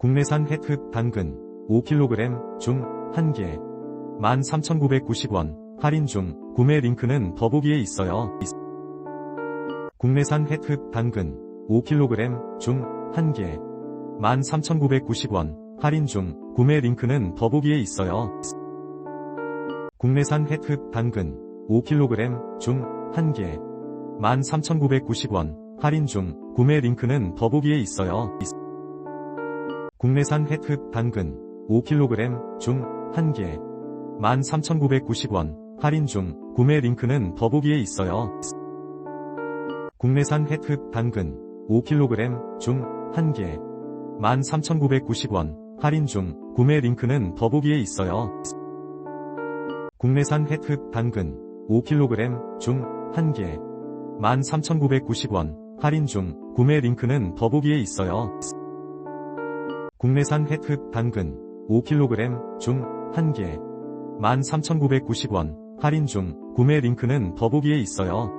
국내산 햇흑 당근 5kg 중 1개. 13,990원. 할인 중. 구매 링크는 더보기에 있어요. 국내산 햇흑 당근 5kg 중 1개. 13,990원. 할인 중. 구매 링크는 더보기에 있어요. 국내산 햇흑 당근 5kg 중 1개. 13,990원. 할인 중. 구매 링크는 더보기에 있어요. 국내산 햇흑 당근 5kg 중 1개. 13,990원. 할인 중. 구매 링크는 더보기에 있어요. 국내산 햇흑 당근 5kg 중 1개. 13,990원. 할인 중. 구매 링크는 더보기에 있어요. 국내산 햇흑 당근 5kg 중 1개. 13,990원. 할인 중. 구매 링크는 더보기에 있어요. 국내산 햇흑 당근 5kg 중 1개 13,990원 할인 중 구매 링크는 더보기에 있어요.